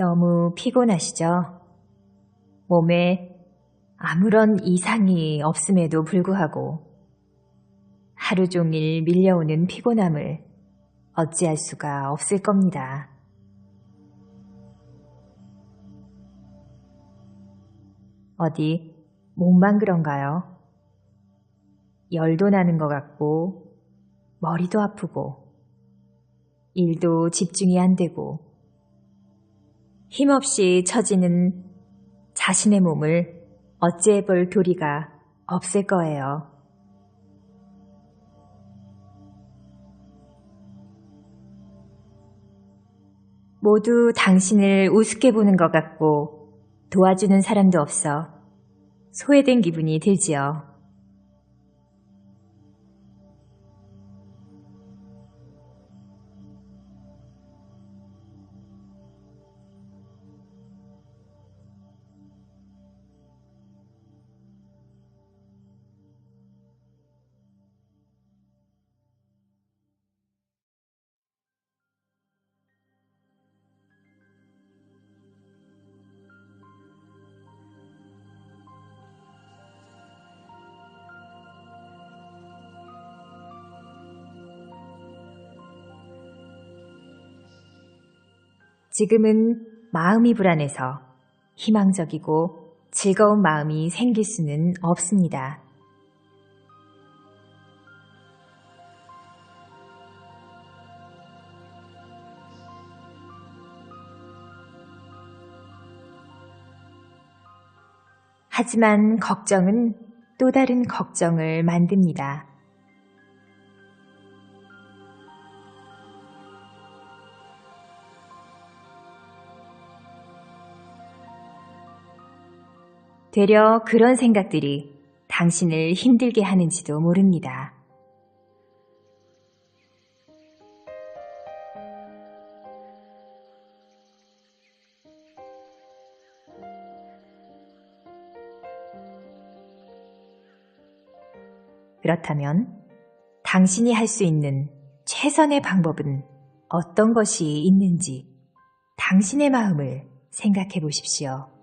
너무 피곤하시죠? 몸에 아무런 이상이 없음에도 불구하고 하루 종일 밀려오는 피곤함을 어찌할 수가 없을 겁니다. 어디 몸만 그런가요? 열도 나는 것 같고 머리도 아프고 일도 집중이 안 되고 힘없이 처지는 자신의 몸을 어찌해 볼 도리가 없을 거예요. 모두 당신을 우습게 보는 것 같고 도와주는 사람도 없어 소외된 기분이 들지요. 지금은 마음이 불안해서 희망적이고 즐거운 마음이 생길 수는 없습니다. 하지만 걱정은 또 다른 걱정을 만듭니다. 되려 그런 생각들이 당신을 힘들게 하는지도 모릅니다. 그렇다면 당신이 할 수 있는 최선의 방법은 어떤 것이 있는지 당신의 마음을 생각해 보십시오.